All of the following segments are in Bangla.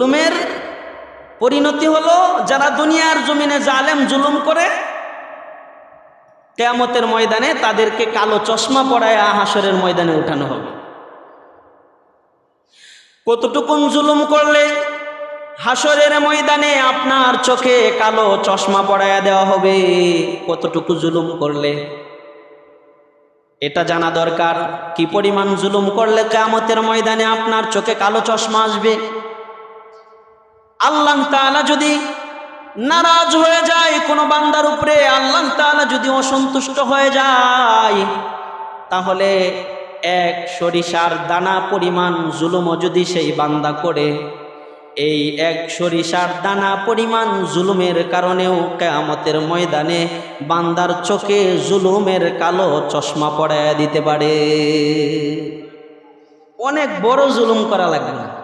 জুলুমের পরিণতি হলো, যারা দুনিয়ার জমিনে জালেম জুলুম করে, কেয়ামতের ময়দানে তাদেরকে কালো চশমা পড়ায় হাসরের ময়দানে উঠানো হবে। কতটুকুন জুলুম করলে হাসরের ময়দানে আপনার চোখে কালো চশমা পড়ায়া দেওয়া হবে? কতটুকু জুলুম করলে? এটা জানা দরকার, কি পরিমাণ জুলুম করলে কেয়ামতের ময়দানে আপনার চোখে কালো চশমা আসবে? আল্লাহ তাআলা যদি নারাজ হয়ে যায় কোনো বান্দার উপরে, আল্লাহ তাআলা যদি অসন্তুষ্ট হয়ে যায়, তাহলে এক সরিষার দানা পরিমাণ জুলুমও যদি সেই বান্দা করে, এই এক সরিষার দানা পরিমাণ জুলুমের কারণেও কেয়ামতের ময়দানে বান্দার চোখে জুলুমের কালো চশমা পড়ায় দিতে পারে। অনেক বড় জুলুম করা লাগবে না।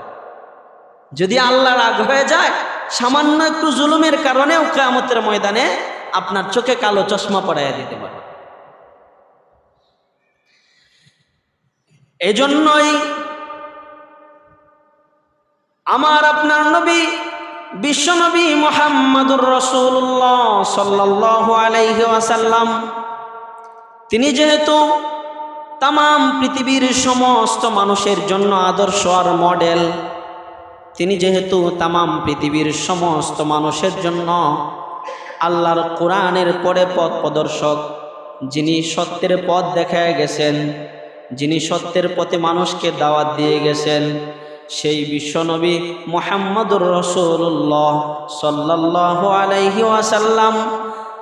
যদি আল্লাহ রাগ হয়ে যায়, সামান্য একটু জুলুমের কারণেও কেয়ামতের ময়দানে আপনার চোখে কালো চশমা পড়াইয়া দিতে পারে এজন্যই আমার আপনার নবী বিশ্বনবী মোহাম্মদুর রসুল্লাহ সাল্লাহ আলাইহি ওয়াসাল্লাম, তিনি যেহেতু তাম পৃথিবীর সমস্ত মানুষের জন্য আদর্শ আর মডেল তিনি যেহেতু তাম পৃথিবীর সমস্ত মানুষের জন্য আল্লাহর কোরআনের পরে পথ প্রদর্শক, যিনি সত্যের পথ দেখায় গেছেন, যিনি সত্যের পথে মানুষকে দাওয়াত দিয়ে গেছেন, সেই বিশ্বনবী মোহাম্মদুর রসুল্লাহ সাল্লাহ আলাইহি ওয়াসাল্লাম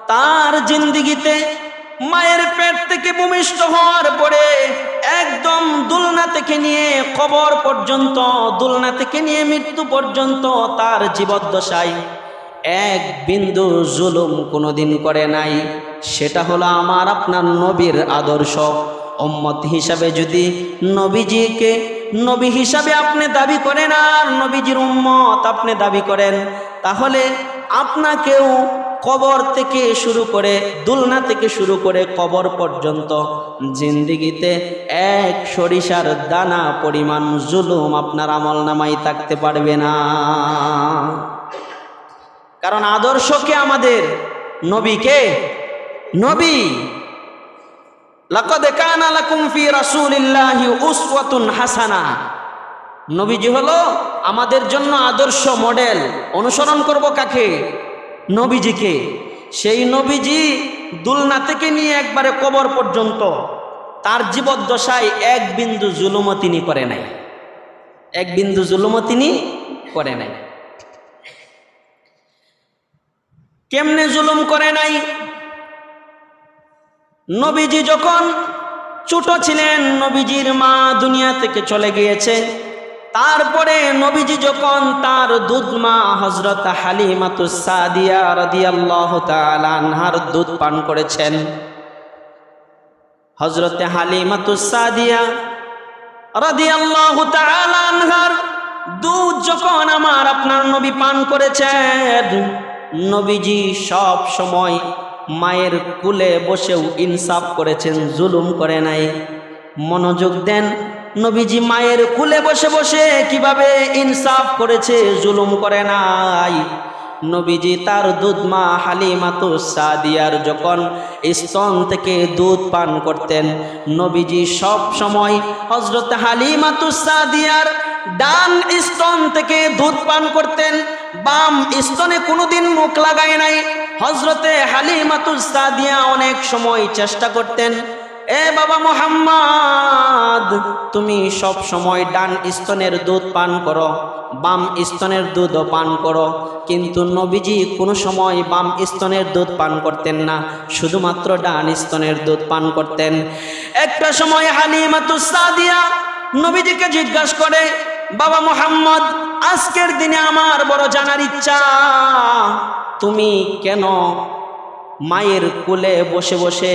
তার জিন্দিগিতে মায়ের পেট থেকে ভূমিষ্ঠ হওয়ার পরে একদম দুলনা থেকে নিয়ে কবর পর্যন্ত, দুলনা থেকে নিয়ে মৃত্যু পর্যন্ত তার জীবদ্দশায় এক বিন্দু জুলুম কোনোদিন করে নাই। সেটা হলো আমার আপনার নবীর আদর্শ। উম্মত হিসাবে যদি নবীজিকে, নবী হিসাবে আপনি দাবি করেন আর নবীজির উম্মত আপনি দাবি করেন, তাহলে আপনাকেও কবর থেকে শুরু করে দুলনা থেকে শুরু করে কবর পর্যন্ত জিন্দিগিতে এক সরিষার দানা পরিমাণ জুলুম আপনার আমল নামাই থাকতে পারবে না। কারণ আদর্শকে আমাদের? নবীকে নবী। লাকাদ কানা লাকুম ফি রাসূলিল্লাহি উসওয়াতুন হাসানা। নবীজি হলো আমাদের জন্য আদর্শ মডেল। অনুসরণ করব কাকে? নবীজিকে। সেই নবীজি দুলনা থেকে নিয়ে একবারে কবর পর্যন্ত তার জীবদ্দশায় এক বিন্দু জুলুমও তিনি করে নাই। এক বিন্দু জুলুমও তিনি করে নাই। কেমনে জুলুম করে নাই? নবীজি যখন ছোট ছিলেন, নবীজির মা দুনিয়া থেকে চলে গিয়েছে। তারপরে নবীজি যখন তার দুধ মা হজরত রাদিয়াল্লাহ আনহার দুধ পান করেছেন হজরতে হালিমাতুসাদিয়া রাদিয়াল্লাহু তাআলা আনহার দুধ যখন আমার আপনার নবী পান করেছেন, নবীজি সব সময় মায়ের কুলে বসেও ইনসাফ করেছেন, জুলুম করে নাই। মনোযোগ দেন নবীজি মায়ের কুলে বসে বসে কীভাবে ইনসাফ করেছে, জুলুম করে নাই। নবীজি তার দুধ মা হালিমাতু সাদিয়ার যখন স্তন থেকে দুধ পান করতেন, নবীজি সব সময় হজরত হালিমাতু সাদিয়ার ডান স্তন থেকে দুধ পান করতেন, বাম স্তনে কোনোদিন মুখ লাগায় নাই। হজরতে হালিমাতুল সাদিয়া অনেক সময় চেষ্টা করতেন এ বাবা মোহাম্মদ, তুমি সব সময় ডান স্তনের দুধ পান করো, বাম স্তনের দুধও পান করো। কিন্তু নবীজি কোনো সময় বাম স্তনের দুধ পান করতেন না, শুধুমাত্র ডান স্তনের দুধ পান করতেন। একটা সময় হালিমাতুল সাদিয়া নবীজিকে জিজ্ঞাসা করে, বাবা মোহাম্মদ, আজকের দিনে আমার বড় জানার ইচ্ছা, তুমি কেন মায়ের কোলে বসে বসে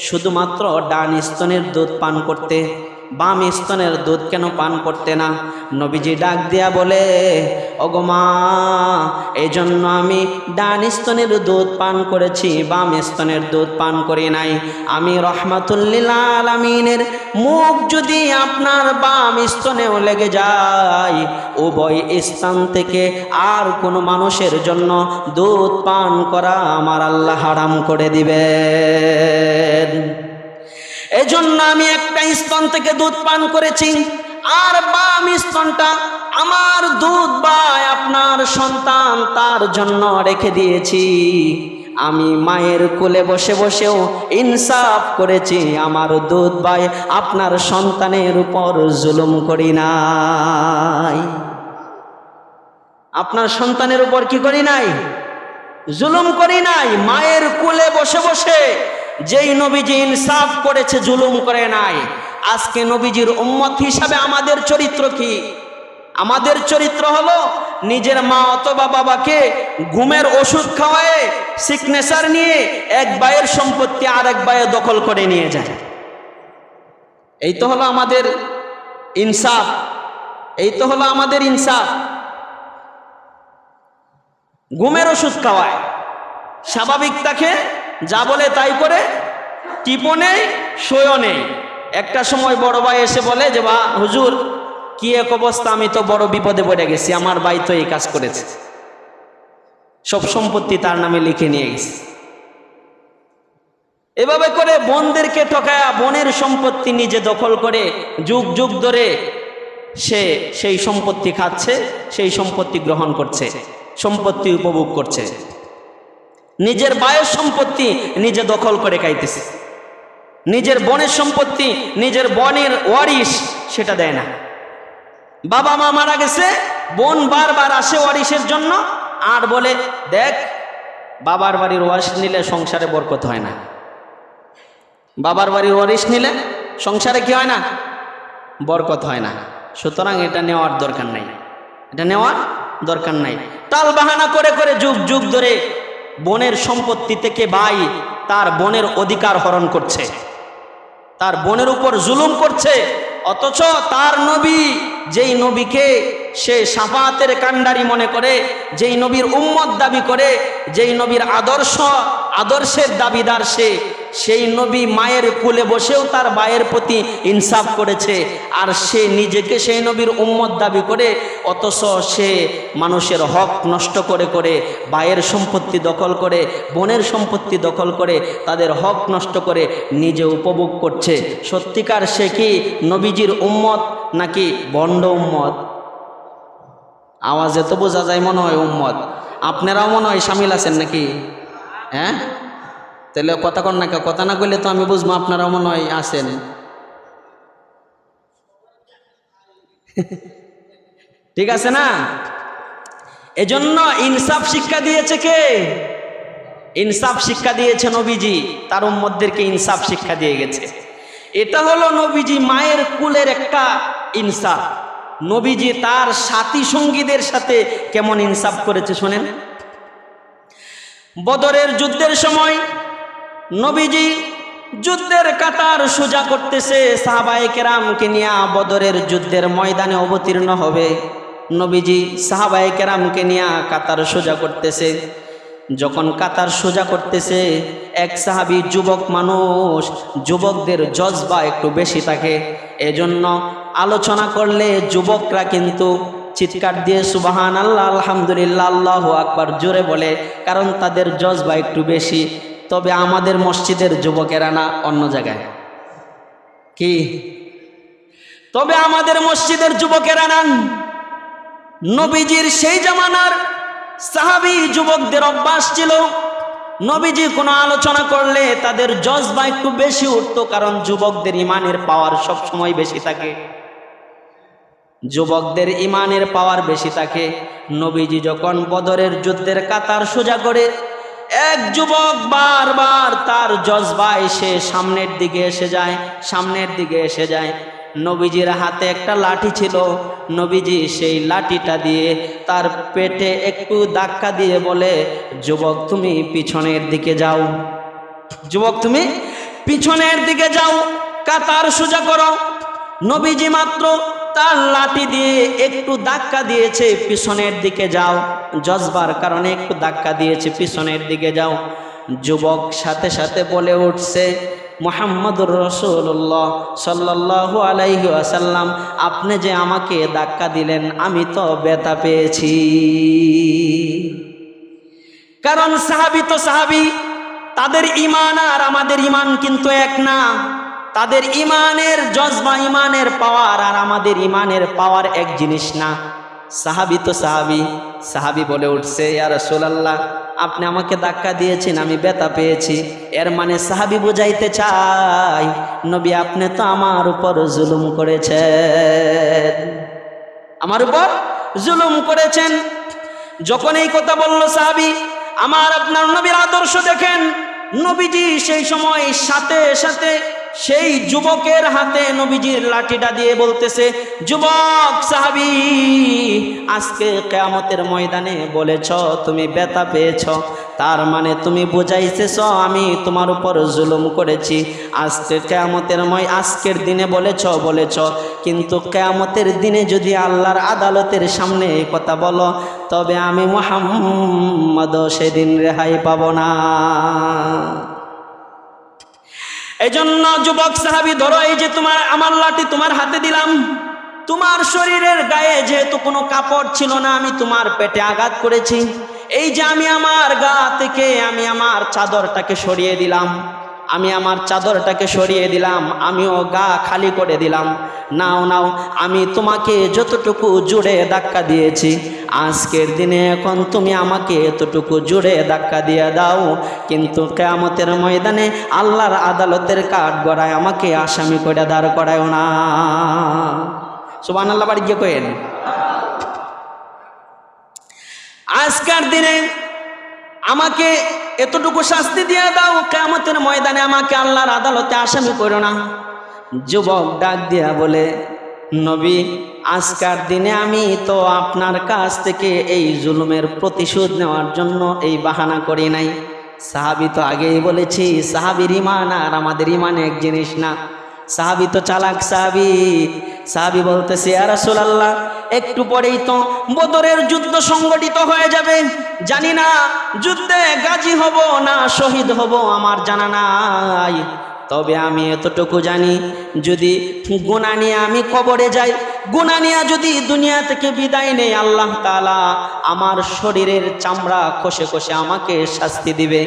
শুধুমাত্র ডান স্তনের দুধ পান করতে বাম স্তনের দুধ কেন পান করতে না? নবীজি ডাক দিয়া বলে অগমা এই জন্য আমি ডান স্তনের দুধ পান করেছি, বাম স্তনের দুধ পান করি নাই। আমি রহমাতুল্লিল আলমিনের মুখ যদি আপনার বাম স্তনেও লেগে যায়, উভয় স্থান থেকে আর কোনো মানুষের জন্য দুধ পান করা আমার আল্লাহ হারাম করে দিবেন। এজন্য আমি একটা স্তন থেকে দুধ পান করেছি। আর বাম স্তনটা আমার দুধ বাই আপনার সন্তান তার জন্য রেখে দিয়েছি। আমি মায়ের কোলে বসে বসেও ইনসাফ করেছি। আমার দুধ বাই আপনার সন্তানের উপর জুলুম করি নাই। আপনার সন্তানের উপর কি করি নাই? জুলুম করি নাই। মায়ের কোলে বসে বসে যেই নবীজি ইনসাফ করেছে, জুলুম করে নাই। আজকে নবীজির উম্মত হিসাবে আমাদের চরিত্র কি? আমাদের চরিত্র হলো নিজের মা অথবা বাবাকে ঘুমের ওষুধ খাওয়ায় সিগনেচার নিয়ে এক বায়ের সম্পত্তি আর এক বায়ে দখল করে নিয়ে যায়। এই তো হলো আমাদের ইনসাফ। এই তো হলো আমাদের ইনসাফ। ঘুমের ওষুধ খাওয়ায়। স্বাভাবিক তাকে যা বলে তাই করে টিপো নেই সইও নেই। একটা সময় বড় ভাই এসে বলে যে, বা, হুজুর, কি এক অবস্থা, আমি তো বড় বিপদে পড়ে গেছি, আমার ভাই তো এই কাজ করেছে। সব সম্পত্তি তার নামে লিখে নিয়ে গেছে। এভাবে করে বোনদেরকে ঠকায়া, বনের সম্পত্তি নিজে দখল করে, যুগ যুগ ধরে সে সেই সম্পত্তি খাচ্ছে, সেই সম্পত্তি গ্রহণ করছে, সম্পত্তি উপভোগ করছে। নিজের বায়ের সম্পত্তি নিজে দখল করে খাইতেছে। নিজের বনের সম্পত্তি, নিজের বনের ওয়ারিশ সেটা দেয় না। বাবা মা মারা গেছে, বোন বারবার আসে ওয়ারিশের জন্য, আর বলে, দেখ, বাবার বাড়ির ওয়ারিশ নিলে সংসারে বরকত হয় না। বাবার বাড়ির ওয়ারিশ নিলে সংসারে কি হয় না? বরকত হয় না। সুতরাং এটা নেওয়ার দরকার নাই। এটা নেওয়ার দরকার নাই। টাল বাহানা করে করে যুগ যুগ ধরে বোনের সম্পত্তি থেকে ভাই তার বনের অধিকার হরণ করছে। তার বনের উপর জুলুম করছে, অথচ তার নবী যেই নবীকে সে সাফাতের কাণ্ডারি মনে করে, যেই নবীর উম্মত দাবি করে, যেই নবীর আদর্শ, আদর্শের দাবিদার সে সেই নবী মায়ের কুলে বসেও তার বায়ের প্রতি ইনসাফ করেছে। আর সে নিজেকে সেই নবীর উম্মত দাবি করে, অথচ সে মানুষের হক নষ্ট করে করে বায়ের সম্পত্তি দখল করে, বোনের সম্পত্তি দখল করে, তাদের হক নষ্ট করে নিজে উপভোগ করছে। সত্যিকার সে কি নবীজির উম্মত নাকি বন্ড উম্মত? আওয়াজে তো বোঝা যায় মনে হয় উম্মত। আপনারাও মনে হয় সামিল আছেন নাকি? হ্যাঁ? তাহলে কথা কন না কথা না কইলে তো আমি বুঝব আপনারাও মনে হয় আছেন। ঠিক আছে না? এজন্য ইনসাফ শিক্ষা দিয়েছে কে? ইনসাফ শিক্ষা দিয়েছে নবীজি। তার উম্মদদেরকে ইনসাফ শিক্ষা দিয়ে গেছে। এটা হলো নবীজি মায়ের কুলের একটা ইনসাফ। নবীজি তার সাথী সঙ্গীদের সাথে কেমন ইনসাফ করেছে শোনেন। বদরের যুদ্ধের সময় নবীজি যুদ্ধের কাতার সোজা করতেছে সাহাবায়ে কেরামকে নিয়ে বদরের যুদ্ধের ময়দানে অবতীর্ণ হবে। নবীজি সাহাবায়ে কেরামকে নিয়ে কাতার সোজা করতেছে। যখন কাতার সোজা করতেছে, এক সাহাবি যুবক মানুষ, যুবকদের জজবা একটু বেশি থাকে। এজন্য আলোচনা করলে যুবকরা কিন্তু চিৎকার দিয়ে সুবাহান আল্লাহ আলহামদুলিল্লাহ, আল্লাহ আকবার জোরে বলে, কারণ তাদের জজবা একটু বেশি। তবে আমাদের মসজিদের যুবকেরা না, অন্য জায়গায়। কি? তবে আমাদের মসজিদের যুবকেরা না। নবীজির সেই জামানার সাহাবি যুবকদের অভ্যাস ছিল, নবীজি কোনো আলোচনা করলে তাদের জজবা একটু বেশি উঠতো, কারণ যুবকদের ইমানের পাওয়ার সব সময় বেশি থাকে। যুবকদের ইমানের পাওয়ার বেশি থাকে। নবীজি যখন বদরের যুদ্ধের কাতার সোজা করে এক যুবক বারবার তার জজবা এসে সামনের দিকে এসে যায়, সামনের দিকে এসে যায়। নবীজির হাতে একটা লাঠি ছিল। নবীজি সেই লাঠিটা দিয়ে তার পেটে একটু ধাক্কা দিয়ে বলে, যুবক, তুমি পিছনের দিকে যাও। যুবক, তুমি পিছনের দিকে যাও। কাতার সোজা করো। নবীজি মাত্র তার লাঠি দিয়ে একটু ধাক্কা দিয়েছে, পিছনের দিকে যাও। জজবার কারণে একটু ধাক্কা দিয়েছে, পিছনের দিকে যাও। যুবক সাথে সাথে বলে উঠছে, মোহাম্মদুর রসুল্লাহ সাল্লাহ আলাইহি আসাল্লাম আপনি যে আমাকে ধাক্কা দিলেন, আমি তো ব্যথা পেয়েছি। কারণ সাহাবি তো সাহাবি, তাদের ইমান আর আমাদের ইমান কিন্তু এক না। তাদের ইমানের জজবা ইমানের পাওয়ার আর আমাদের ইমানের পাওয়ার এক জিনিস না। সাহাবি তো সাহাবি। সাহাবি বলে উঠছে ইয়ার রসুলাল্লাহ, আপনি আমাকে ধাক্কা দিয়েছেন, আমি ব্যথা পেয়েছি। এর মানে সাহাবি বুঝাইতে চাই নবী আপনি তো আমার উপর জুলুম করেছেন। আমার উপর জুলুম করেছেন। যখন এই কথা বলল সাহাবি, আমার আপনার নবীর আদর্শ দেখেন। নবীজি সেই সময় সাথে সাথে সেই যুবকের হাতে নবীজির লাঠিটা দিয়ে বলতেছে, যুবক সাহাবি, আজকে কেয়ামতের ময়দানে বলেছ, তুমি ব্যথা পেয়েছ। তার মানে তুমি বুঝাইতেছ, আমি তোমার উপর জুলুম করেছি। আজকে কেয়ামতের ময়, আজকের দিনে বলেছ বলেছ। কিন্তু কেয়ামতের দিনে যদি আল্লাহর আদালতের সামনে এই কথা বলো, তবে আমি মোহাম্মদ সেদিন রেহাই পাব না। এই জন্য যুবক সাহাবি ধরো, এই যে তোমার আমার লাঠি তোমার হাতে দিলাম। তোমার শরীরের গায়ে যেহেতু কোনো কাপড় ছিল না, আমি তোমার পেটে আঘাত করেছি। এই যে আমি আমার গা থেকে, আমি আমার চাদরটাকে সরিয়ে দিলাম। আমি আমার চাদরটাকে সরিয়ে দিলাম, আমিও গা খালি করে দিলাম। নাও নাও, আমি তোমাকে যতটুকু জুড়ে ধাক্কা দিয়েছি, আজকের দিনে এখন তুমি আমাকে এতটুকু জুড়ে ধাক্কা দিয়ে দাও। কিন্তু কেয়ামতের ময়দানে আল্লাহর আদালতের কাঠ গড়ায় আমাকে আসামি করে দাঁড় করায় না। সুবান আল্লাহ বাড়ি গিয়ে কেন আজকের দিনে আমাকে এতটুকু শাস্তি দিয়ে দাও কেমতের ময়দানে আমাকে আল্লাহর আদালতে আসামি করো না। যুবক ডাক দিয়া বলে, নবী, আজকার দিনে আমি তো আপনার কাছ থেকে এই জুলুমের প্রতিশোধ নেওয়ার জন্য এই বাহানা করি নাই। সাহাবি তো আগেই বলেছি, সাহাবির ইমান আর আমাদের ইমান এক জিনিস না। সাহাবি তো চালাক সাহাবি। সাহাবি বলতেছে আর আল্লাহ একটু পরেই তো বদরের যুদ্ধ সংগঠিত হয়ে যাবে। জানি না যুদ্ধে গাজী হব না শহীদ হব, আমার জানা নাই। তবে আমি এতটুকু জানি, যদি গুণা নিয়ে আমি কবরে যাই গুণা নিয়ে যদি দুনিয়া থেকে বিদায় নেই, আল্লাহ তালা আমার শরীরের চামড়া খসে খসে আমাকে শাস্তি দিবে।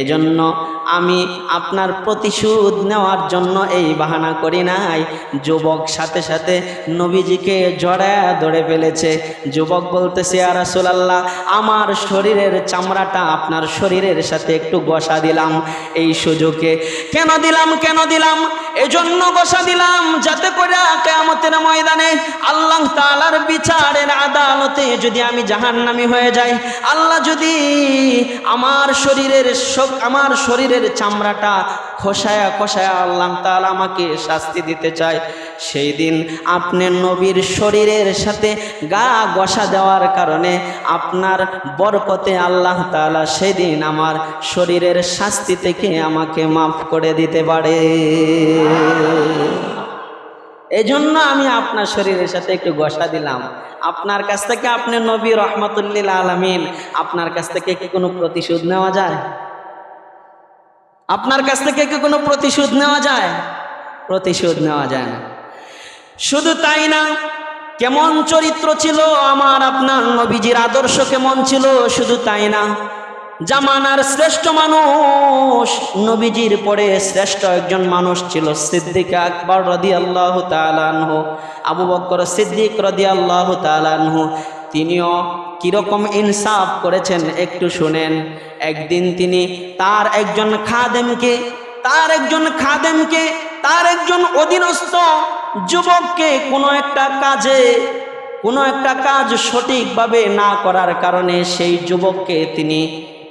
এজন্য আমি আপনার প্রতিশোধ নেওয়ার জন্য এই বাহানা করি নাই। যুবক সাথে সাথে নবীজিকে জড়ায় ধরে ফেলেছে। যুবক বলতেছে আর রাসূলুল্লাহ, আমার শরীরের চামড়াটা আপনার শরীরের সাথে একটু বসা দিলাম। এই সুযোগে কেন দিলাম কেন দিলাম? এজন্য বসা দিলাম যাতে করে কেয়ামতের ময়দানে আল্লাহ তাআলার বিচারের আদালতে যদি আমি জাহান্নামী হয়ে যাই। আল্লাহ যদি আমার শরীরের আমার শরীরের চামড়াটা খসায়া খসায়া আল্লাহ তাআলা আমাকে শাস্তি দিতে চায়। সেই দিন আপনি নবীর শরীরের সাথে গা গসা দেওয়ার কারণে আপনার বরকতে আল্লাহ তাআলা সেদিন আমার শরীরের শাস্তি থেকে আমাকে মাফ করে দিতে পারে। এই জন্য আমি আপনার শরীরের সাথে একটু গসা দিলাম। আপনার কাছ থেকে আপনি নবী রহমতুল্লিল আলমিন, আপনার কাছ থেকে কি কোনো প্রতিশোধ নেওয়া যায়? আপনার কাছ থেকে কি কোনো প্রতিশোধ নেওয়া যায়? প্রতিশোধ নেওয়া যায় না। শুধু তাই না, কেমন চরিত্র ছিল আমার, আপনার নবীজির আদর্শ কেমন ছিল? শুধু তাই না, জামানার শ্রেষ্ঠ মানুষ, নবীজির পরে শ্রেষ্ঠ একজন মানুষ ছিল সিদ্দিক আকবর রদি আল্লাহ তালানহ আবু বক্কর সিদ্দিক রদি আল্লাহ তালানহ তিনিও কীরকম ইনসাফ করেছেন একটু শুনেন। একদিন তিনি তার একজন খাদেমকে, তার একজন খাদেমকে, তার একজন অধীনস্থ যুবককে কোনো একটা কাজে, কোনো একটা কাজ সঠিকভাবে না করার কারণে সেই যুবককে তিনি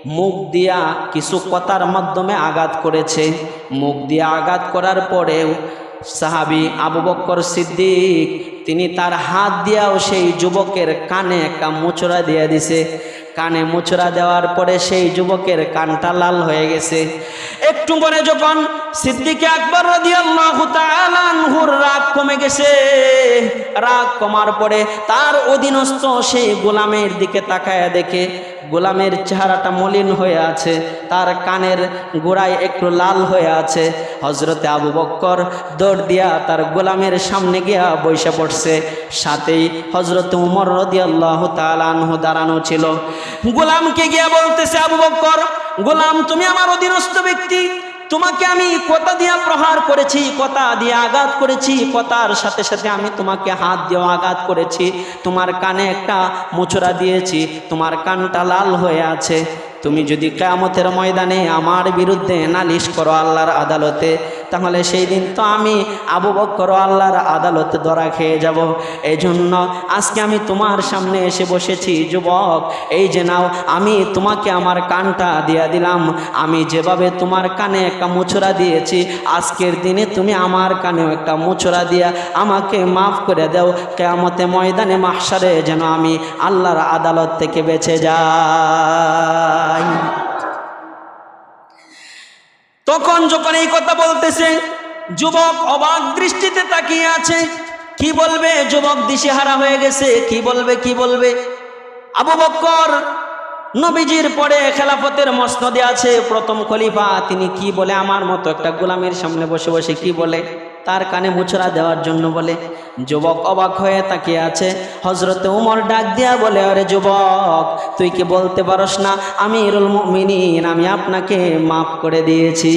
মুখ দিয়া কিছু কথার মাধ্যমে আঘাত করেছে। মুখ দিয়া আঘাত করার পরেও সাহাবি আবু বক্কর সিদ্দিক, তিনি তার হাত দিয়াও সেই যুবকের কানে একটা মোচড়া দিয়ে দিছে। কানে মোচড়া দেওয়ার পরে সেই যুবকের কানটা লাল হয়ে গেছে। একটু পরে যখন সিদ্দিকে আকবর আনহুর রাগ কমে গেছে। রাগ কমার পরে তার অধীনস্থ সেই গোলামের দিকে তাকায় দেখে গোলামের চেহারাটা মলিন হয়ে আছে, তার কানের গোড়ায় একটু লাল হয়ে আছে। হজরতে আবু বক্কর দৌড় দিয়া তার গোলামের সামনে গিয়া বৈশা পড়ছে। সাথেই হজরত উমর রদিয়াল্লাহ তালানহু দাঁড়ানো ছিল। গোলামকে গিয়া বলতেছে, আবু বক্কর, গোলাম, তুমি আমার অধীনস্থ ব্যক্তি। তোমাকে আমি কথা দিয়া প্রহার করেছি, কথা দিয়ে আঘাত করেছি, কথার সাথে সাথে আমি তোমাকে হাত দিয়ে আঘাত করেছি। তোমার কানে একটা মোচড়া দিয়েছি, তোমার কানটা লাল হয়ে আছে। তুমি যদি কেয়ামতের ময়দানে আমার বিরুদ্ধে নালিশ করো আল্লাহর আদালতে তাহলে সেই দিন তো আমি আবু বক্কর আল্লাহর আদালতে ধরা খেয়ে যাব। এই জন্য আজকে আমি তোমার সামনে এসে বসেছি, যুবক। এই যে নাও, আমি তোমাকে আমার কানটা দিয়া দিলাম। আমি যেভাবে তোমার কানে একটা মুচড়া দিয়েছি, আজকের দিনে তুমি আমার কানেও একটা মুচড়া দিয়া আমাকে মাফ করে দাও। কেয়ামতে ময়দানে মাহসারে যেন আমি আল্লাহর আদালত থেকে বেঁচে যাই। তখন যখন এই কথা বলতেছে, যুবক অবাক দৃষ্টিতে তাকিয়ে আছে। কি বলবে? যুবক দিশেহারা হয়ে গেছে। কি বলবে? কি বলবে? আবু বক্কর নবীজির পরে খেলাফতের মসনদে আছে। প্রথম খলিফা, তিনি কি বলে? আমার মতো একটা গোলামের সামনে বসে বসে কি বলে? তার কানে মুচড়া দেওয়ার জন্য বলে, যুবক অবাক হয়ে তাকিয়ে আছে। হজরতে উমর ডাক দিয়া বলে, আরে যুবক, তুই কি বলতে পারস না? আমি ইরুল মুমিনিন, আমি আপনাকে মাফ করে দিয়েছি।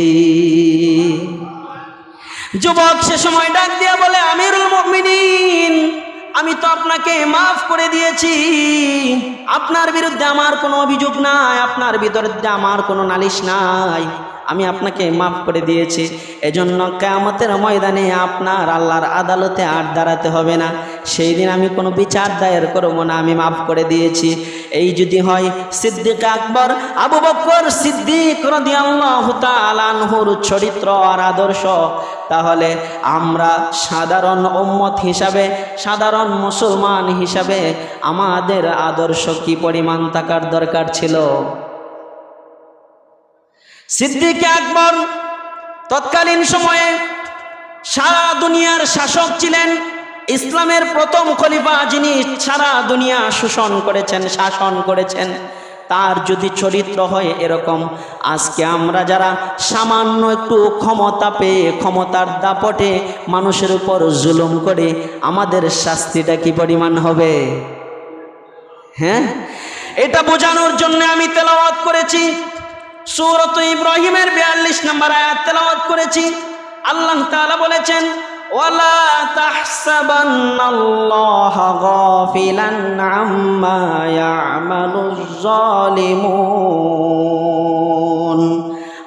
যুবক সে সময় ডাক দিয়া বলে, আমিরুল মুমিনিন, আমি তো আপনাকে মাফ করে দিয়েছি। আপনার বিরুদ্ধে আমার কোনো অভিযোগ নাই, আপনার বিরুদ্ধে আমার কোনো নালিশ নাই। আমি আপনাকে মাফ করে দিয়েছি। এজন্য কেয়ামতের ময়দানে আপনার আল্লাহর আদালতে আর দাঁড়াতে হবে না। সেই দিন আমি কোনো বিচার দায়ের করব না, আমি মাফ করে দিয়েছি। এই যদি হয়, সিদ্দিক আকবর, আবু বকর সিদ্দিক রাদিয়াল্লাহু তাআলা আনহুর চরিত্র আর আদর্শ। তাহলে আমরা সাধারণ উম্মত হিসাবে, সাধারণ মুসলমান হিসাবে আমাদের আদর্শ কি পরিমাণ থাকার দরকার ছিল? সিদ্দিক আকবর তৎকালীন সময়ে সারা দুনিয়ার শাসক ছিলেন। ইসলামের প্রথম খলিফা যিনি সারা দুনিয়া শোষণ করেছেন, শাসন করেছেন। তার যদি চরিত্র হয় এরকম, আজকে আমরা যারা সামান্য একটু ক্ষমতা পেয়ে ক্ষমতার দাপটে মানুষের উপর জুলুম করে, আমাদের শাস্তিটা কি পরিমাণ হবে? হ্যাঁ? এটা বোঝানোর জন্য আমি তেলাওয়াত করেছি। সুরত ইব্রাহিমের বিয়াল্লিশ নম্বর আয়াত তেলাওয়াত করেছি। আল্লাহ তাআলা বলেছেন ওয়ালা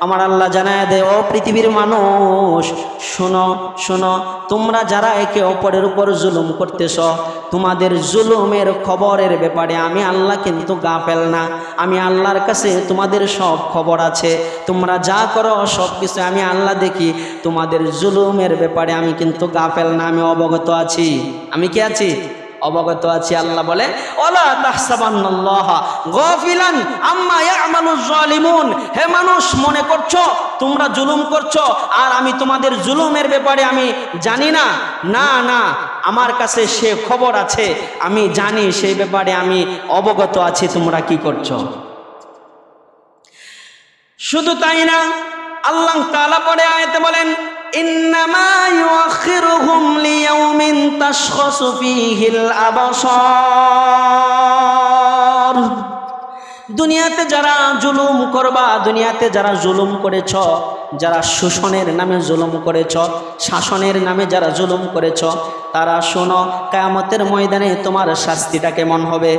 আমার আল্লাহ জানায় দে ও পৃথিবীর মানুষ, শোনো শোনো, তোমরা যারা একে অপরের উপর জুলুম করতেছ, তোমাদের জুলুমের খবরের ব্যাপারে আমি আল্লাহ কিন্তু গাফেল না। আমি আল্লাহর কাছে তোমাদের সব খবর আছে। তোমরা যা করো, সব কিছু আমি আল্লাহ দেখি। তোমাদের জুলুমের ব্যাপারে আমি কিন্তু গাফেল না, আমি অবগত আছি। আমি কি আছি? অবগত আছি, আল্লাহ বলে, ওলা তাহসাবান্নাল্লাহ গফিলান আম্মা ইয়ামালুজ জালিমুন হে মানুষ, মনে করছ, তোমরা জুলুম করছ, আর আমি তোমাদের জুলুমের ব্যাপারে আমি জানি না? না না, আমার কাছে সে খবর আছে, আমি জানি, সেই ব্যাপারে আমি অবগত আছি, তোমরা কি করছ? শুধু তাই না, আল্লাহ তাআলা পরে আয়াতে বলেন إنما يؤخرهم ليوم تشخص فيه الأبصار. দুনিয়াতে যারা জুলুম করবা, দুনিয়াতে যারা জুলুম করেছ, যারা শোষণের নামে জুলুম করেছ, শাসনের নামে যারা জুলুম করেছ, তারা শোনো, কায়ামতের ময়দানে তোমার শাস্তিটা কেমন হবে?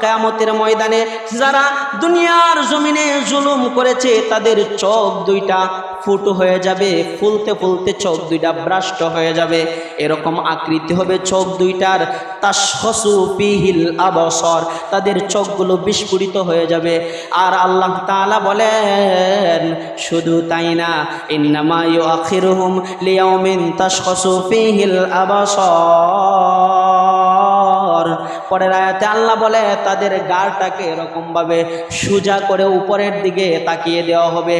কায়ামতের ময়দানে যারা দুনিয়ার জমিনে জুলুম করেছে, তাদের চোখ দুইটা ফুটো হয়ে যাবে, ফুলতে ফুলতে চোখ দুইটা ভ্রাষ্ট হয়ে যাবে। এরকম আকৃতি হবে চোখ দুইটার। তাশখাসু ফীহিল আবসার, তাদের চোখগুলো বিস্ফোরিত হয়ে যাবে। আর আল্লাহ তাআলা বলেন, শুধু তাই না, ইন্নামা ইউআখিরুহুম লিয়াউমিন তাশখাসু ফীহিল আবসার। পরের আয়াতে আল্লাহ বলে, তাদের গাড়টাকে এরকমভাবে সোজা করে উপরের দিকে তাকিয়ে দেওয়া হবে।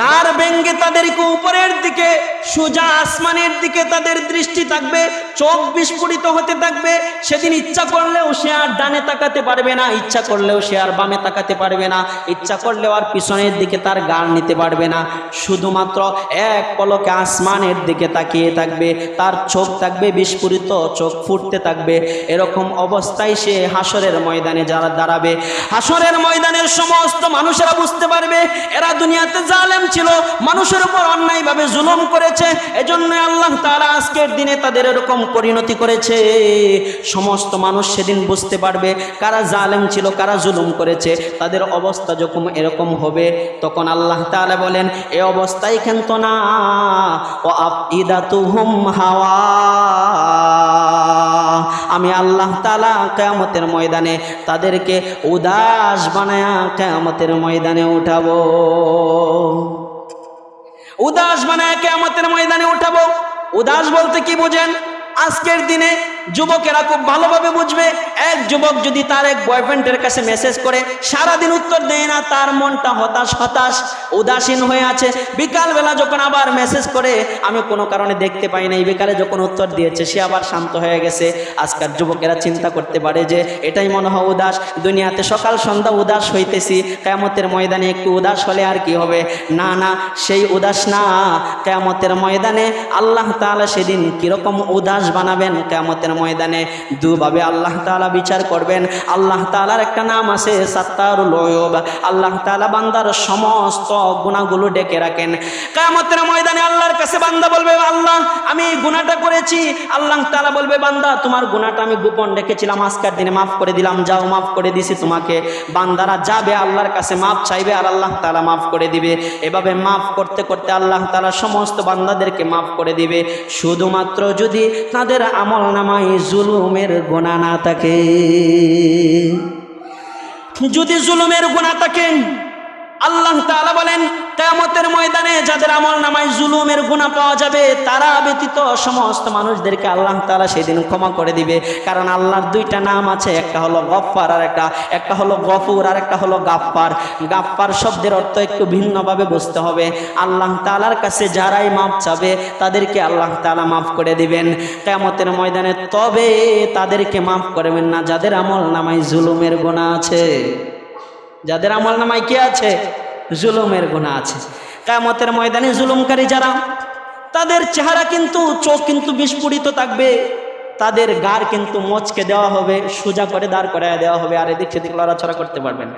গাড় ভেঙ্গে তাদেরকে উপরের দিকে, সোজা আসমানের দিকে তাদের দৃষ্টি থাকবে, চোখ বিস্ফোরিত হতে থাকবে। সেদিন ইচ্ছা করলেও সে আর ডানে তাকাতে পারবে না, ইচ্ছা করলেও সে আর বামে তাকাতে পারবে না, ইচ্ছা করলেও আর পিছনের দিকে তার গাড় নিতে পারবে না। শুধুমাত্র এক পলকে আসমানের দিকে তাকিয়ে থাকবে, তার চোখ থাকবে বিস্ফোরিত, চোখ ফুটতে থাকবে। এরকম অবস্থায় সে হাসরের ময়দানে যারা দাঁড়াবে হাসরের ময়দানের সমস্ত মানুষেরা বুঝতে পারবে, এরা দুনিয়াতে জালেম ছিল, মানুষের উপর অন্যায়ভাবে জুলুম করেছে, এজন্য আল্লাহ তারা আজকের দিনে তাদের এরকম পরিণতি করেছে। সমস্ত মানুষ সেদিন বুঝতে পারবে কারা জালেম ছিল, কারা জুলুম করেছে, তাদের অবস্থা যখন এরকম হবে, তখন আল্লাহ তাআলা বলেন, এ অবস্থায় কিন্তু না ও আফিদাতুহুম হাওয়া। আমি আল্লাহ তালা কেমতের ময়দানে তাদেরকে উদাস বানায়া কেয়ামতের ময়দানে উঠাবো। উদাস বানায় কেয়ামতের ময়দানে উঠাবো। উদাস বলতে কি বোঝেন? আজকের দিনে যুবকেরা খুব ভালোভাবে বুঝবে এক যুবক যদি তার এক বয়ফ্রেন্ডের কাছে মেসেজ করে, সারাদিন উত্তর দেয় না, তার মনটা হতাশ হতাশ, উদাসীন হয়ে আছে। বিকালবেলা যখন আবার মেসেজ করে, আমি কোনো কারণে দেখতে পাই নাই। বিকালে যখন উত্তর দিয়েছে, সে আবার শান্ত হয়ে গেছে। আজকাল যুবকেরা চিন্তা করতে পারে যে, এটাই মনে হয় উদাস। দুনিয়াতে সকাল সন্ধ্যা উদাস হইতেছি, কেয়ামতের ময়দানে একটু উদাস হলে আর কি হবে? না না, সেই উদাস না। কেয়ামতের ময়দানে আল্লাহ তাআলা সেদিন কীরকম উদাস বানাবেন? কেয়ামতের ময়দানে দুভাবে আল্লাহ তাআলা বিচার করবেন। আল্লাহ তাআলার একটা নাম আছে সাত্তারুল ওয়ুব আল্লাহ তাআলা বান্দার সমস্ত গুণাগুলো ডেকে রাখেন। কেয়ামতের ময়দানে আল্লাহর কাছে বান্দা বলবে, আল্লাহ, আমি গুণাটা করেছি। আল্লাহ তালা বলবে, বান্দা, তোমার গুণাটা আমি গোপন রেখেছিলাম, আজকের দিনে মাফ করে দিলাম, যাও, মাফ করে দিছি তোমাকে। বান্দারা যাবে, আল্লাহর কাছে মাফ চাইবে আর আল্লাহ তালা মাফ করে দিবে। এভাবে মাফ করতে করতে আল্লাহ তালা সমস্ত বান্দাদেরকে মাফ করে দিবে। শুধুমাত্র যদি তাদের আমল নামায় জুলুমের গোনা না থাকে যদি জুলুমের গুণা থাকে আল্লাহ তাআলা বলেন কেয়ামতের ময়দানে যাদের আমল নামায় জুলুমের গুণা পাওয়া যাবে, তারা ব্যতীত সমস্ত মানুষদেরকে আল্লাহ তাআলা সেদিন ক্ষমা করে দিবে। কারণ আল্লাহর দুইটা নাম আছে, একটা হলো গফফার আর একটা একটা হলো গফুর আর একটা হলো গাফফার। গাফফার শব্দের অর্থ একটু ভিন্নভাবে বুঝতে হবে। আল্লাহ তাআলার কাছে যারাই মাপ চাবে, তাদেরকে আল্লাহ তাআলা মাফ করে দিবেন। কেয়ামতের ময়দানে তবে তাদেরকে মাফ করবেন না, যাদের আমল নামায় জুলুমের গুণা আছে। যাদের আমল নামায় কি আছে? জুলুমের গুণা আছে। কামতের ময়দানে জুলুমকারী যারা, তাদের চেহারা কিন্তু, চোখ কিন্তু বিস্ফোরিত থাকবে। তাদের গার কিন্তু মচকে দেওয়া হবে, সোজা করে দাঁড় করায় দেওয়া হবে, আর এদিক সেদিক লড়াছড়া করতে পারবেন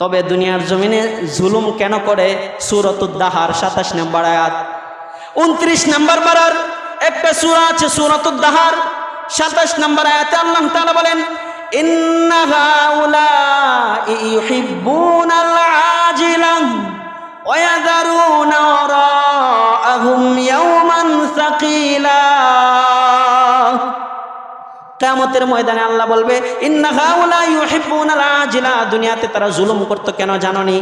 তবে দুনিয়ার জমিনে জুলুম কেন করে? সুরতুদ্দাহার সাতাশ নম্বর আয়াত। উনত্রিশ নম্বর বারার, একটা সুরা আছে সুরতুদ্দাহার সাতাশ নম্বর আয়াতে আল্লাহ তাআলা বলেন إن هؤلاء يحبون العاجلة ويذرون وراءهم يوما ثقيلا কেয়ামতের ময়দানে আল্লাহ বলবে ইন্না হাউলা ইউহিব্বুনাল আজিলা দুনিয়াতে তারা জুলুম করতো কেন জাননি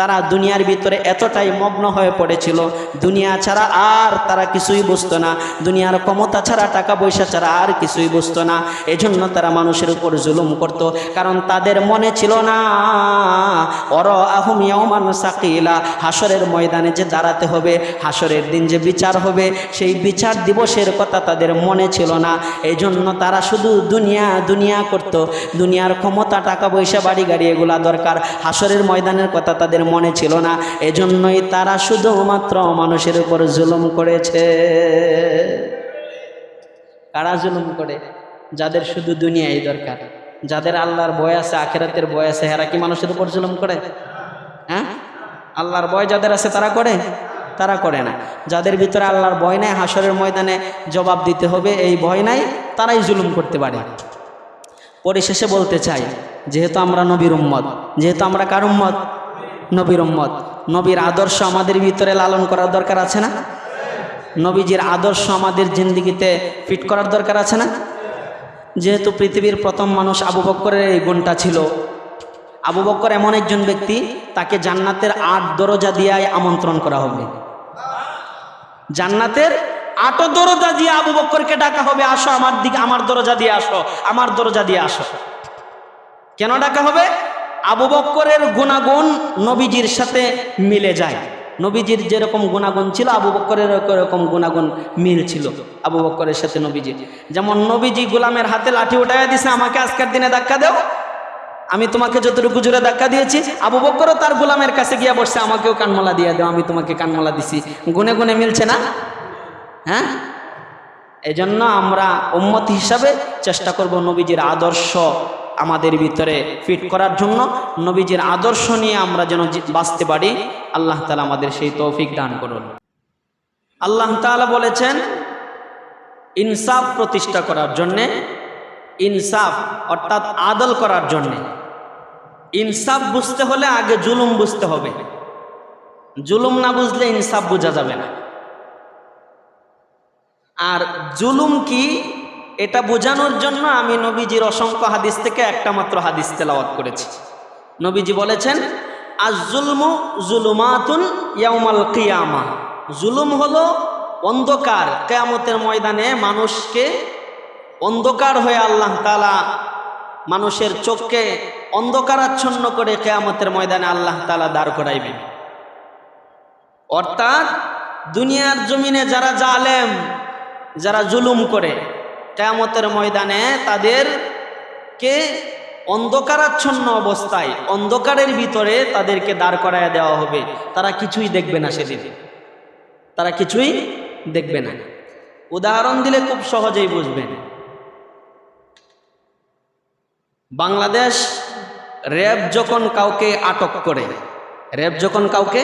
তারা দুনিয়ার ভিতরে এতটাই মগ্ন হয়ে পড়েছিল। দুনিয়া ছাড়া আর তারা কিছুই বুঝতো না। দুনিয়ার ক্ষমতা ছাড়া, টাকা পয়সা ছাড়া আর কিছুই বুঝতো না। এজন্য তারা মানুষের উপর জুলুম করত। কারণ তাদের মনে ছিল না অর আহম ইয়ামান সাকিলা। হাসরের ময়দানে যে দাঁড়াতে হবে হাসরের দিন যে বিচার হবে, সেই বিচার দিবসের কথা তাদের মনে ছিল না। এই জন্য তারা শুধু দুনিয়া দুনিয়া করত। দুনিয়ার ক্ষমতা, টাকা পয়সা বাড়ি গাড়ি এগুলা দরকার। হাসরের ময়দানের কথা তাদের মনে ছিল না। এজন্যই তারা শুধুমাত্র মানুষের উপর জুলুম করেছে। কারা জুলুম করে? যাদের শুধু দুনিয়াই দরকার। যাদের আল্লাহর বয় আছে, আখেরাতের বয় আছে হেরা কি মানুষের উপর জুলুম করে? হ্যাঁ? আল্লাহর বয় যাদের আছে, তারা করে? তারা করে না। যাদের ভিতরে আল্লাহর ভয় নাই হাসরের ময়দানে জবাব দিতে হবে, এই ভয় নাই, তারাই জুলুম করতে পারে। পরিশেষে বলতে চাই, যেহেতু আমরা নবীর উম্মত, যেহেতু আমরা কার উম্মত? নবীর উম্মত। নবীর আদর্শ আমাদের ভিতরে লালন করার দরকার আছে না? নবীজির আদর্শ আমাদের জিন্দিগিতে ফিট করার দরকার আছে না? যেহেতু পৃথিবীর প্রথম মানুষ আবু বক্করের এই গুণটা ছিল। আবু বক্কর এমন একজন ব্যক্তি, তাকে জান্নাতের আট দরজা দিয়ে আমন্ত্রণ করা হবে। জান্নাতের আটো দরজা দিয়ে আবু বক্করকে ডাকা হবে, আসো আমার দিকে, আমার দরজা দিয়ে আসো, আমার দরজা দিয়ে আসো। কেন ডাকা হবে? আবু বক্করের গুণাগুণ নবীজির সাথে মিলে যায়। নবীজির যেরকম গুণাগুণ ছিল, আবু বক্করের এরকম গুণাগুণ মিল ছিল আবু বক্করের সাথে নবীজি যেমন নবীজি গোলামের হাতে লাঠি উঠাইয়া দিছে, আমাকে আজকের দিনে ধাক্কা দেও। আমি তোমাকে যতটুকু জোরে ধাক্কা দিয়েছি, আবু বক্করও তার গোলামের কাছে গিয়া বসছে, আমাকেও কানমলা দিয়ে দাও, আমি তোমাকে কানমলা দিছি। গুনে গুনে মিলছে না? হ্যাঁ? এই জন্য আমরা উম্মত হিসাবে চেষ্টা করব নবীজির আদর্শ আমাদের ভিতরে ফিট করার জন্য নবীজির আদর্শ নিয়ে আমরা যেন বাঁচতে পারি, আল্লাহ তালা আমাদের সেই তৌফিক দান করুন। আল্লাহ তাআলা বলেছেন, ইনসাফ প্রতিষ্ঠা করার জন্যে, ইনসাফ অর্থাৎ আদল করার জন্যে। ইনসাফ বুঝতে হলে আগে জুলুম বুঝতে হবে। জুলুম না বুঝলে ইনসাফ বোঝা যাবে না। আর জুলুম কি? এটা বোঝানোর জন্য আমি নবীজির অসংখ্য হাদিস থেকে একটা মাত্র হাদিস তেলাওয়াত করেছি। নবীজি বলেছেন আজ জুলমু জুলুমাতুন ইয়াউমাল কিয়ামা। জুলুম হলো অন্ধকার, কেয়ামতের ময়দানে মানুষকে অন্ধকার হয়ে আল্লাহ তালা মানুষের চোখকে অন্ধকারাচ্ছন্ন করে কেয়ামতের ময়দানে আল্লাহ তালা দাঁড় করাইবেন। অর্থাৎ দুনিয়ার জমিনে যারা জালেম, যারা জুলুম করে কেয়ামতের ময়দানে তাদেরকে অন্ধকারাচ্ছন্ন অবস্থায়, অন্ধকারের ভিতরে তাদেরকে দাঁড় করাইয়া দেওয়া হবে। তারা কিছুই দেখবে না সেদিন। তারা কিছুই দেখবে না। উদাহরণ দিলে খুব সহজেই বুঝবেন। বাংলাদেশ র্যাব যখন কাউকে আটক করে, র্যাব যখন কাউকে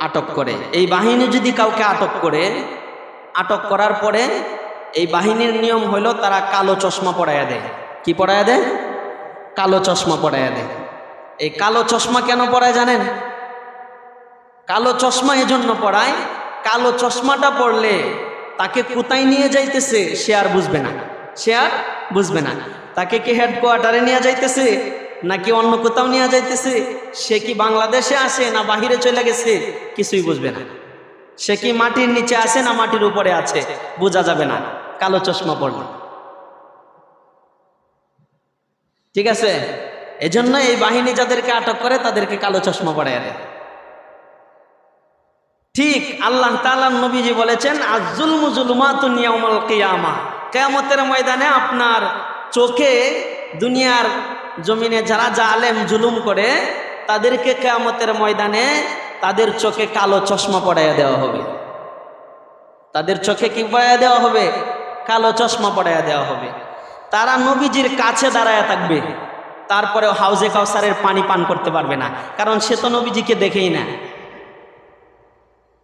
আটক করে, এই বাহিনী যদি কাউকে আটক করে, আটক করার পরে এই বাহিনীর নিয়ম হলো তারা কালো চশমা পরাইয়া দেয়। কি পরাইয়া দেয়? কালো চশমা পরাইয়া দেয়। এই কালো চশমা কেন পড়ায় জানেন? কালো চশমা এজন্য পড়ায় কালো চশমাটা পরলে তাকে কোথায় নিয়ে যাইতেছে সে আর বুঝবে না। সে আর বুঝবে না। তাকে কি হেডকোয়ার্টারে নিয়ে যাইতেছে, নাকি অন্য কোথাও নিয়ে যাইতেছে? সে কি বাংলাদেশে আসে না বাহিরে চলে গেছে? কিছুই বুঝবে না। সে কি মাটির নিচে আছে না মাটির উপরে আছে? বোঝা যাবে না। কালো চশমা পড়লে ঠিক আছে? এজন্য এই বাহিনী যাদেরকে আটক করে, তাদেরকে কালো চশমা পড়াইয়া দেয়। ঠিক আল্লাহ তাআলা নবীজি বলেছেন আজুল মুজুলমাতুন ইয়াউমাল কিয়ামা। কিয়ামতের ময়দানে আপনার চোখে দুনিয়ার জমিনে যারা জালেম জুলুম করে, তাদেরকে কিয়ামতের ময়দানে তাদের চোখে কালো চশমা পড়াইয়া দেওয়া হবে। তাদের চোখে কি পড়াইয়া দেওয়া হবে? কালো চশমা পড়াইয়া দেওয়া হবে। তারা নবীজির কাছে দাঁড়ায় থাকবে। তারপরেও হাউজে কাউসারের পানি পান করতে পারবে না। কারণ সে তো নবীজিকে দেখেই না।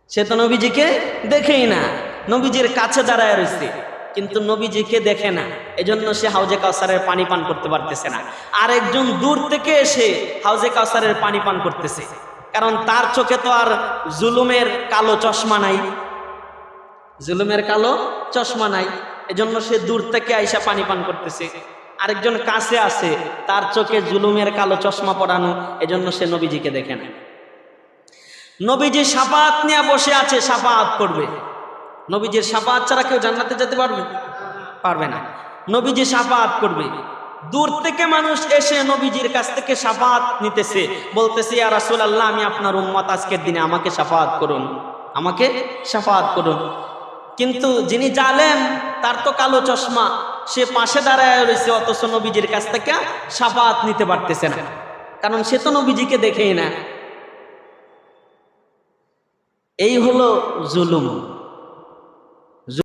সে তো নবীজিকে দেখেই না। নবীজির কাছে দাঁড়ায় রয়েছে কিন্তু নবীজিকে দেখে না। এজন্য সে হাউজে কাউসারের পানি পান করতে পারতেছে না। আর একজন দূর থেকে এসে হাউজে কাউসারের পানি পান করতেছে। কারণ তার চোখে তো আর জুলুমের কালো চশমা নাই। জুলুমের কালো চশমা নাই। এজন্য সে দূর থেকে আইসা পানি পান করতেছে। আরেকজন কাছে আছে, তার চোখে জুলুমের কালো চশমা পরানো, এজন্য সে নবীজিকে দেখে না। নবীজি সাপাত নিয়ে বসে আছে, সাফাত করবে। নবীজির সাপাত ছাড়া কেউ জান্নাতে যেতে পারবে? পারবে না। নবীজি সাফাত করবে। দূর থেকে মানুষ এসে নবীজির কাছ থেকে সাফাত নিতেছে। বলতেছে আর ইয়া রাসূলুল্লাহ, আমি আপনার উম্মত, আজকের দিনে আমাকে সাফাত করুন। আমাকে সাফাত করুন। কিন্তু যিনি জালেম, তার তো কালো চশমা। সে পাশে দাঁড়ায় রয়েছে, অথচ নবীজির কাছ থেকে সাফাত নিতে পারতেছে না। কারণ সে তো নবীজিকে দেখেই না। এই হলো জুলুম।